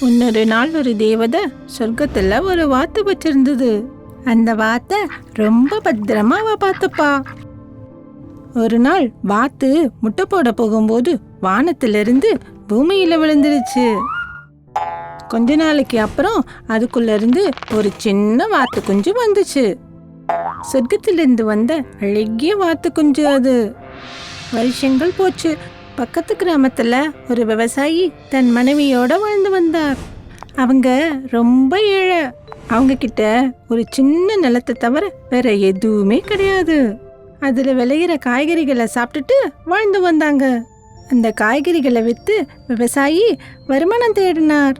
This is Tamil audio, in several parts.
இன்னொரு நாள் ஒரு தேவதை சொர்க்கத்துல ஒரு வாத்து வச்சிருந்தது. அந்த வாத்தை ரொம்ப பத்திரமா அவ பார்த்துப்பா ஒரு நாள் வாத்து முட்டை போட போகும்போது வானத்திலிருந்து பூமியில விழுந்துருச்சு. கொஞ்ச நாளைக்கு அப்புறம் அதுக்குள்ள இருந்து ஒரு சின்ன வாத்து குஞ்சு வந்துச்சு. சொர்க்கத்திலிருந்து வந்த அழகிய வாத்து குஞ்சு அது. வருஷங்கள் போச்சு. பக்கத்து கிராமத்தில் ஒரு விவசாயி தன் மனைவியோட வாழ்ந்து வந்தார். அவங்க ரொம்ப ஏழை. அவங்க கிட்ட ஒரு சின்ன நிலத்தை தவிர வேற எதுவுமே கிடையாது. அதில் விளையிற காய்கறிகளை சாப்பிட்டுட்டு வாழ்ந்து வந்தாங்க. அந்த காய்கறிகளை விற்று விவசாயி வருமானம் தேடினார்.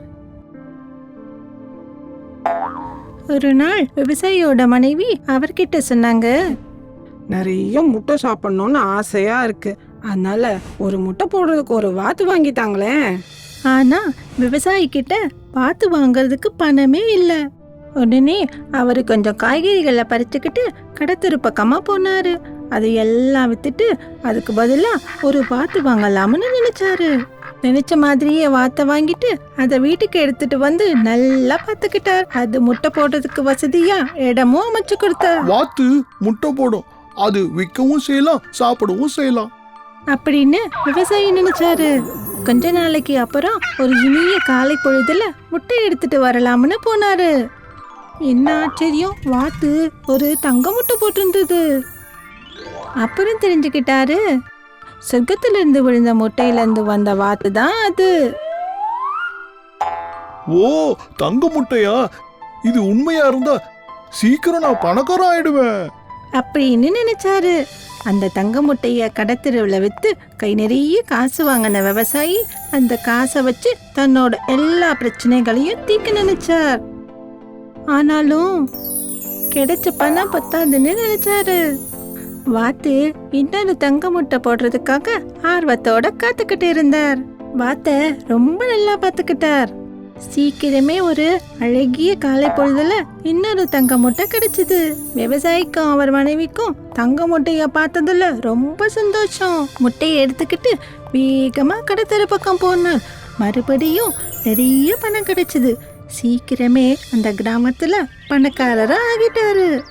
ஒரு நாள் விவசாயியோட மனைவி அவர்கிட்ட சொன்னாங்க நிறைய முட்டை சாப்பிடணும்னு ஆசையா இருக்கு. அதனால ஒரு முட்டை போடுறதுக்கு ஒரு வாத்து வாங்கித்தாங்களேன் ஆனா விவசாயி கிட்ட பார்த்து வாங்குறதுக்கு பணமே இல்லை. உடனே அவர் கொஞ்சம் காய்கறிகளை பறிச்சுக்கிட்டு கடத்தெரு பக்கமா போனாரு. அதை எல்லாம் வித்துட்டு அதுக்கு பதிலா ஒரு வாத்து வாங்கலாம்னு நினைச்சாரு. நினைச்ச மாதிரியே வாத்தை வாங்கிட்டு அதை வீட்டுக்கு எடுத்துட்டு வந்து நல்லா பார்த்துக்கிட்டார். அது முட்டை போடுறதுக்கு வசதியா இடமும் அமைச்சு கொடுத்தார். வாத்து முட்டை போடும். அது விற்கவும் செய்யலாம் சாப்பிடவும் செய்யலாம். அப்படின்னு விவசாயி நினைச்சாரு. கொஞ்ச நாளைக்கு அப்புறம் ஒரு இனிய காலை பொழுதுல முட்டை எடுத்துட்டு வரலாம்னு போனாரு. என்ன ஆச்சரியம் வாத்து ஒரு தங்க முட்டை போட்டிருந்தது. அப்புறம் தெரிஞ்சுக்கிட்டாரு சொர்க்கத்திலிருந்து விழுந்த முட்டையில இருந்து வந்த வாத்து தான் அது. ஓ தங்க முட்டையா? இது உண்மையா இருந்தா சீக்கிரம் நான் பணக்காரன் ஆயிடுவேன். அப்படின்னு நினைச்சாரு. அந்த தங்க முட்டையை கடத்தெருவில் விற்று கை நிறைய காசு வாங்கின விவசாயி அந்த காசை வச்சு தன்னோட எல்லா பிரச்சனைகளையும் தீக்க நினைச்சார். ஆனாலும் கிடைச்ச பணம் பத்தாதுன்னு நினைச்சாரு. வாத்து இன்னொரு தங்க முட்டை போடுறதுக்காக ஆர்வத்தோட காத்துக்கிட்டு இருந்தார். வாத்தை ரொம்ப நல்லா பார்த்துக்கிட்டார். சீக்கிரமே ஒரு அழகிய காலை பொழுதுல இன்னொரு தங்க முட்டை கிடைச்சது. விவசாயிக்கும் அவர் மனைவிக்கும் தங்க முட்டைய பார்த்ததுல ரொம்ப சந்தோஷம். முட்டையை எடுத்துக்கிட்டு வேகமா கடத்தர பக்கம் போனார். மறுபடியும் நிறைய பணம் கிடைச்சது. சீக்கிரமே அந்த கிராமத்துல பணக்காரரா ஆகிட்டாரு.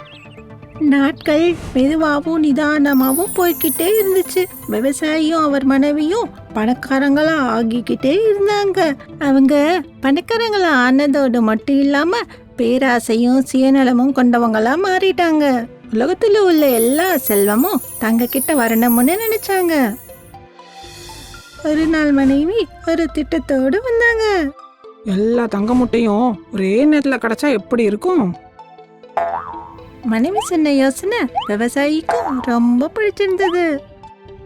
நாட்கள் மெதுவாகவும் நிதானமாகவும் போய்க்கிட்டே இருந்துச்சு. விவசாயியும் அவர் மனைவியும் பணக்காரங்களா ஆகிக்கிட்டே இருந்தாங்க. அவங்க பணக்காரங்களா ஆனதோடு மட்டும் இல்லாம பேராசையும் சுயநலமும் கொண்டவங்களா மாறிட்டாங்க. உலகத்துல உள்ள எல்லா செல்வமும் தங்க கிட்ட வரணும்னு நினைச்சாங்க. ஒரு நாள் மனைவி ஒரு திட்டத்தோடு வந்தாங்க. எல்லா தங்க முட்டையும் ஒரே நேரத்தில் கிடைச்சா எப்படி இருக்கும்? மனைவி சொன்ன யோசனை விவசாயிக்கும் ரொம்ப பிடிச்சிருந்தது.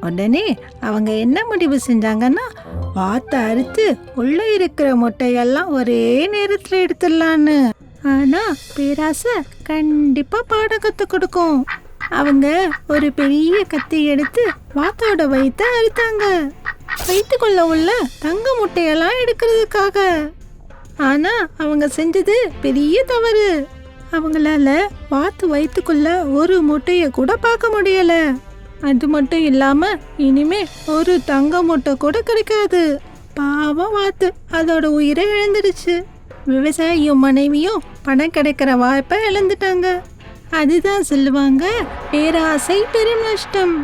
உடனே அவங்க என்ன முடிவு செஞ்சாங்கன்னா வாத்தை அறுத்து உள்ள இருக்கிற முட்டையெல்லாம் ஒரே நேரத்துல எடுத்துடலான்னு. ஆனா பேராசை கண்டிப்பா பாடம் கத்து கொடுக்கும். அவங்க ஒரு பெரிய கத்தி எடுத்து வாத்தோட வயித்தை அறுத்தாங்க. வயிற்றுக்குள்ள உள்ள தங்க முட்டையெல்லாம் எடுக்கிறதுக்காக. ஆனா அவங்க செஞ்சது பெரிய தவறு. அவங்களால வாத்து வயிற்றுக்குள்ள ஒரு முட்டையை கூட பார்க்க முடியல. அது மட்டும் இல்லாம இனிமே ஒரு தங்க முட்டை கூட கிடைக்காது. பாவம் வாத்து அதோட உயிரை இழந்துடுச்சு விவசாயியும் மனைவியும் பணம் கிடைக்கிற வாய்ப்பை இழந்துட்டாங்க. அதுதான் சொல்லுவாங்க பேராசை பெரும் நஷ்டம்.